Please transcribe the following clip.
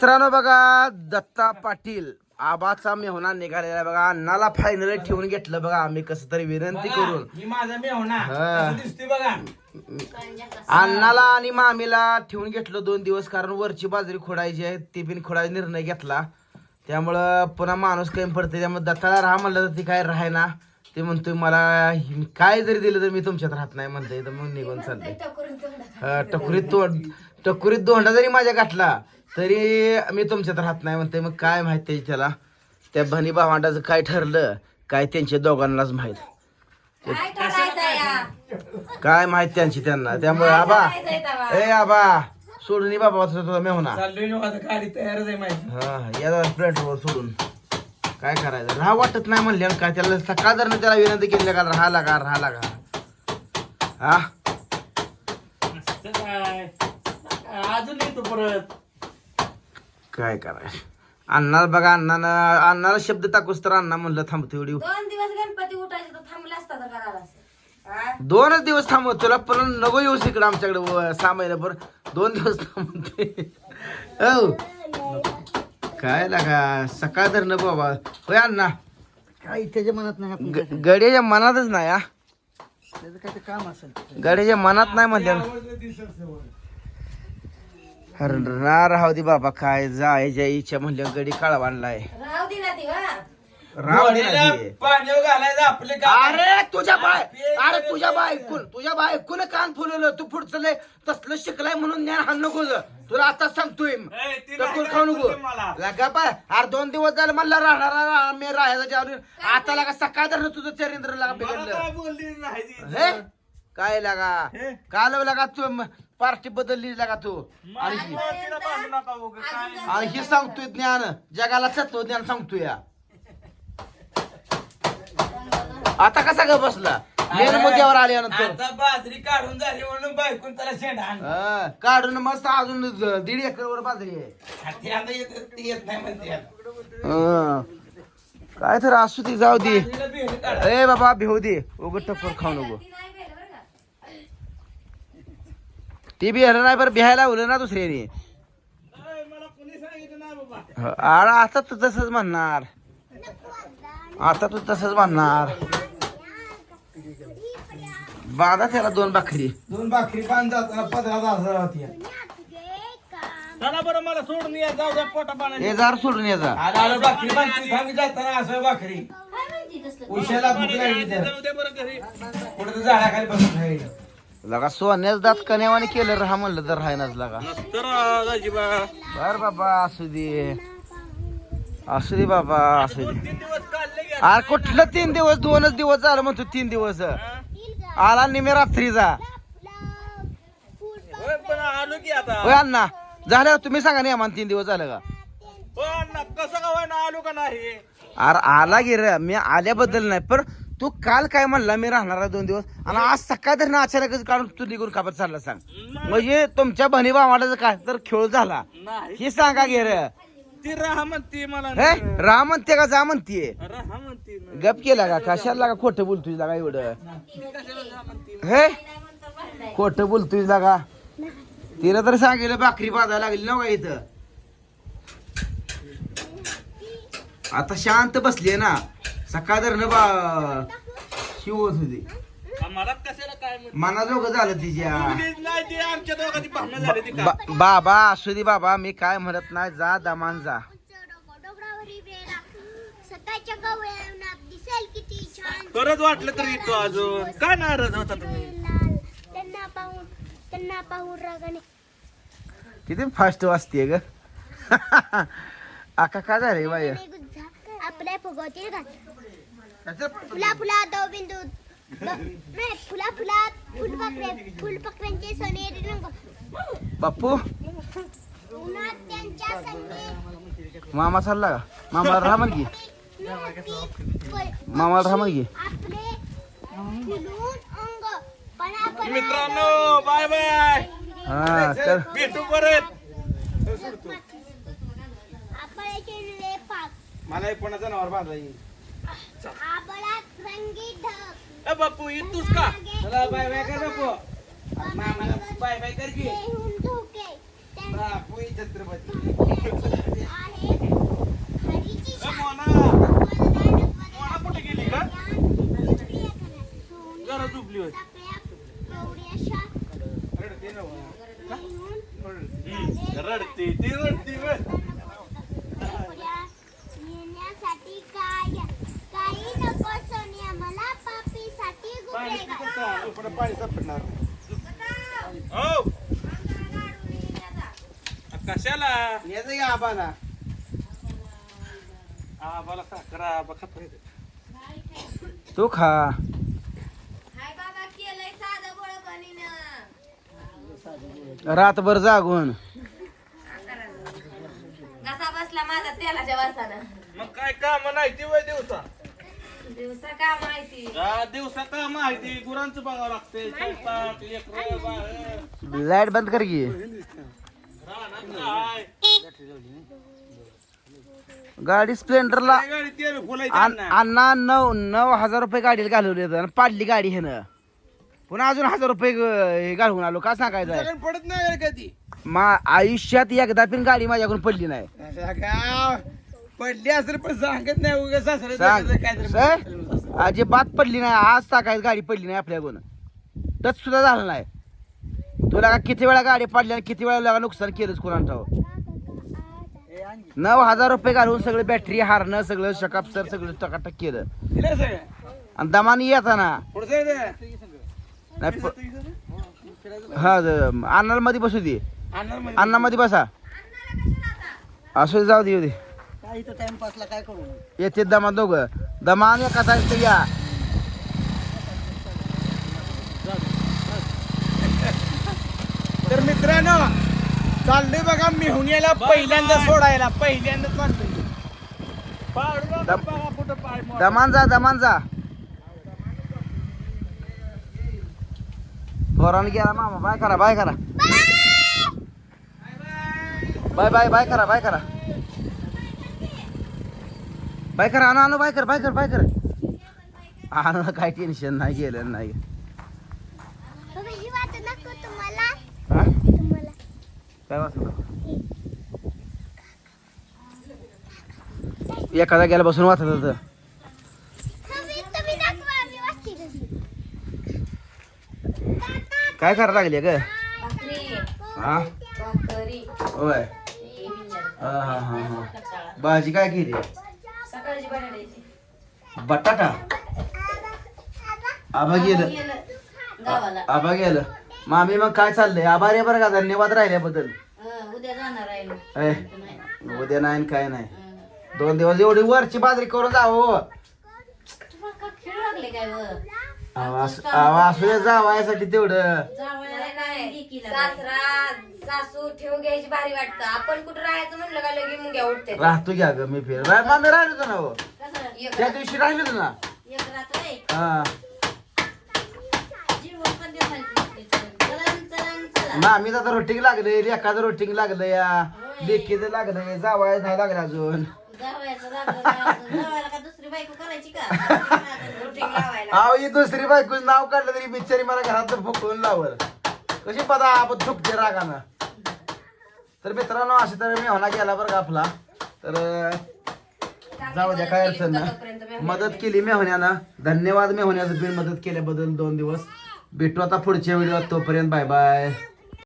मित्रांनो बघा दत्ता पाटील आबाचा मेहना निघालेला आहे बघा. अण्णाला फायनल ठेवून घेतलं बघा. आम्ही कसं तरी विनंती करून. ही माझा मी होणार हा. कसं दिसतोय बघा. अण्णाला आणि मामीला ठेवून घेतलं दोन दिवस कारण वरची बाजरी खोडायची आहे ती पण खोडायचा निर्णय घेतला. त्यामुळं पुन्हा माणूस कमी पडते त्यामुळे दत्ताला राहा म्हणलं तर ती काय राहाय ना ते म्हणतोय मला हि- काय जरी दिलं तर मी तुमच्यात राहत नाही म्हणतोय. तर मग निघून चाललंय. हा, टकुरीत तोंड टकुरीत दोंडा जरी माझ्या गाठला तरी मी तुमच्यात राहत नाही म्हणते मग काय माहीत त्याची त्याला? त्या भनी भावांडाचं काय ठरलं? काय त्यांच्या दोघांनाच माहीत. काय करायचं या? काय माहीत त्यांची त्यांना? त्यामुळे आबा ए आबा सोडून ये बाबा तुझा मेहना चाललोय ना माझं गाडी तयारच आहे माझी. हा या वर सोडून. काय करायचं? राहा वाटत नाही म्हणले काय त्याला सकाळ जर त्याला विनंती केली का राहा लागा राहा लागा. हा? काय? अजून येतो परत. काय करायचं? अण्णाला बघा अण्णानं अण्णाला शब्द टाकूस तर अण्णा म्हणलं थांबतो एवढी दोन दिवस गणपती उठायचे तर थांबला असता तर करायला असं. दोनच दिवस थांबव तुला पण नको येऊस इकडे आमच्याकडे व- सहा महिन्याभर. दोन दिवस थांबते हो. काय लागा सकाळ तर न बाबा. होय अण्णा. काय त्याच्या मनात नाही आपण ग- गड्याच्या मनातच नाही हा. त्याचं काय ते काम असेल. गड्याच्या मनात नाही म्हणल्या ना राहू दे बाबा काय जायच्या इच्छा म्हणल्या गडी काळा आणलाय राहू दे ना ती वा राहू दे ना घोड्याला ती. पाण्यावर घालायचं आपले काम अरे तुझ्या बाय अरे तुझ्या बाय ऐकून तुझ्या बाय ऐकून कान फुलवलं तू पुढचं लय तसलं शिकलाय म्हणून ज्ञान हा नको ग. तुला आता सांगतोय ए, ती टकूर नाही खाऊ नको. मला. लगा पाय अरे दोन दिवस झाले मला राहणार राहणार, मी राहायचं जेवण आता लगा सकाळ धरण तुझं चरिंद्र लागा मला बिघडलं. काय बोलली नाही ती. हे? काय लागा? हे? काल लागा तू पार्टी बदलली लागा तू आणि ही- मला तिला बांधू नका उगाच. काय आणि हे सांगतोय ज्ञान. जगाला तत्व ज्ञान सांगतोय. या आता कसा ग बसला? मेन मुद्द्यावर आल्यानंतर. आता बाजरी काढून झाली म्हणून बायकून त्याला शेंडा. हा, काढून मस्त अजून ज- दीड एकर वर बाजरी आहे. ते आता येत ते येत नाही म्हणते हा. काय तर असू दे जाऊ दे. बाजरीला बिहेर काढ. ए बाबा भिवू दे. उगत टक्कर खाऊ नको ती नाही भेट बरं का ती बिहायला नाही बरं बिहायला लावलं ना दुसऱ्याने. ए, मला कोणी सांगितलं नाही बाबा अरे आता तू तसंच म्हणणार. आता तू तसंच म्हणणार. बाधा त्याला दोन बाकरी दोन भाकरी बांध पंधरा हजार होती. चला बरं मला सोडून या जाऊ द्या पोटा हे जार सोडून याचा आलं भाकरी बांधते थांबी जाताना असं भाकरी. उशाला भूक लागली तर कुठं तर झाडाखाली बसून खायला. लगा सोन्याच दात कन्यावाने केलं राहा म्हणलं तर राहायनाच लगा. बर बाबा असू दे. असू दे बाबा असू दे. तीन दिवस काढले की अरे कुठलं तीन दिवस? दोनच दिवस झालं म्हणतो तीन दिवस. आला निमे रात्रीचा. होय, पण आलो की आता. होय अण्णा. झालं तुम्ही सांगा नाही आम्हाला तीन दिवस झालं का? हो अण्णा कसं का होईना आलो का नाही? अरे आला रे मी आल्याबद्दल नाही पण तू काल काय म्हणला मी राहणार आहे दोन दिवस? आणि आज सकाळ तर ना अचानकच काढून तू निघून कापत चालला सांग. म्हणजे तुमच्या बहिणी भावाला काय? तर खेळ झाला. नाही. हे सांगा गे रे. ती राहा म्हणते मला. हे? राम म्हणते का? जा म्हणतीये राहा म्हणते. ना. गप केला का? कशाला का खोटं बोलतोय लागा एवढं. कशाला राहा म्हणते हे. खोटं बोलतोय लागा. तिला तर सांगितलं भाकरी बांधायला लागली ना का इथं? आता शांत बसली ना. सकाळ तर बा शिवत होती आम्हाला कशाला काय म्हणते? मनाजोगं झालं तिच्या. मुलीच नाही ते आमच्या दोघांची भांडणं झाली ती बा- बाबा असू दे बाबा मी काय म्हणत नाही जा दमान जा. सकाळच्या गवळणात दिसेल किती छान परत वाटलं तर येतो अजून. काय नाराज होता तुम्ही? लाल त्यांना पाहून त्यांना पाहून रागाने किती फास्ट वाजते ग. आका काय झालंय बाय गुज्जा आपल्या फुगवतील घात फुला फुला दव बिंदू. द- नाही फुला फुलात फुलपाखरे फुलपाखरांचे सोनेरी रंग. बाप्पू. उन्हात त्यांच्या संगे मामा चालला का? मामा राहा की. मामा राहा की. आपले फुलून अंग. पणापणा मित्रांनो बाय बाय. हा तर भेटू परत. मला पण जनावर बांधा येईल आबळात रंगी ढग ए बापू येतोस का? चला बाय बाय कर बापू. मामाला बाय बाय कर की. देहून धोके त्यांचे बापू छत्रपती ए, मोना मोना कुठे गेली का जरा झोपली होय रडते ना वा. हम्म, रडते ती रडते व्हय. येण्यासाठी काय काही नको सोनिया मला पापीसाठी पाणी गुडे किती इकडं पाणी सापडणार हो. कशाला? याचं घ्या आबाला. मला साखर आबा खात. तू खा. हाय बाबा केलंय साधं गोळ बनीनं. रातभर जागून. घसा बसला माझा तेलाच्या वासानं? मग काय काम नाही ती वय दिवसा? दिवसा का माहिती? हा, दिवसा काम आहे ती गुरांचं बघावं लागते स्वयंपाक लेकरं बाळ. लाइट बंद कर की. रानात काय गाडी स्प्लेंडरला काय गाडी तेल फुलायची आण- अण्णा. नऊ नऊ हजार रुपये गाडीला घालवले आणि पाडली गाडी ह्यानं. पुन्हा अजून हजार रुपये ग- हे घालवून आलो. का सांगायचं आहे? पडत नाही कधी मा आयुष्यात एकदा पण गाडी माझ्याकडून पडली नाही? पडली असेल पण सांगत नाही उगाच सासरे सांग. काहीतरी सर, अजिबात पडली नाही. आज टाकायची गाडी पडली नाही आपल्याकडून. टच सुद्धा झालं नाही. तुला का किती वेळा गाडी पडली आणि किती वेळा लगा नुकसान केलंच कोणाला नऊ हजार रुपये घालून सगळं बॅटरी हारणं सगळं शकाप सर सगळं टकाटक केलं. दिलं सगळं. आणि दमानी येताना. पुढचं. नाही प- हा ज- अन्नाला मध्ये बसू दे. म्हणजे. अन्नामध्ये बसा. असू दे, जाऊ दे येऊ दे. इथं टाइमपासला काय करू? येते दमा दोघं. दमान एका तास या. तर मित्रांनो चाललोय बघा मेहुण्याला पहिल्यांदा सोडायला पहिल्यांदाच दम- मोड. दमान जा दमान जा. पोराने गेला मामा बाय करा बाय करा. बाय बाय बाय करा बाय करा. बाय करा आणू आणू बाय कर बाय कर बाय कर आणू काय टेन्शन नाही गेलं नाही. बाबा, ही वाट नको तुम्हाला? तुम्हाला. काय वाचलं एका जाग्याला बसून वाचत होतं. काय करायला लागले ग? हा? भाकरी. होय. हे. हा हा हा. भाजी काय केली? बटाटा. आबा गेलं. गेलं गावाला. आबा गेलं. मामी मग काय चाललंय? आभार आहे बरं का? धन्यवाद राहिल्याबद्दल. हं, उद्या जाणार आहे नाही. उद्या नाही न काय नाही. हं. दोन दिवस एवढी वरची बाजरी करून जावं तुम्हाला का खेळ लागले काय व? आवाज आवाज जावायसाठी तेवढं. जावयाला काय सासरा सासू ठेव घ्यायची भारी वाटतं. आपण कुठं राहायचं म्हणलं का लगे मुंग्या उठते राहतो घ्या ग मी फिर राह- मामी राहिलो ना हो. त्या दिवशी राहिलो ना? एक रात्र हा. जीवन पण देवायचं नसते. चलन, चलन, चला. मामी आता रोटिंग लागले लेखाचं रोटिंग लागलं या. लेकीचं लागलंय जावाय नाही लागलं अजून. जावयाचं लागलं नाही अजून. जावयाला का दुसरी बायको करायची का? रुटीन लावायला. अहो ही दुसरी बायकोच नाव काढलं तरी बिचारी मला घरात फुकवून लावल. कशी पदा आपण थुकते रागानं. तर मित्रांनो असे तर मी होना गेला बरं का आपला. तर जाऊ द्या काय अडचण ना मदत केली मी मेहण्यानं धन्यवाद मी होण्याचं बिन मदत केल्याबद्दल दोन दिवस. भेटू आता पुढच्या व्हिडिओ तोपर्यंत बाय बाय.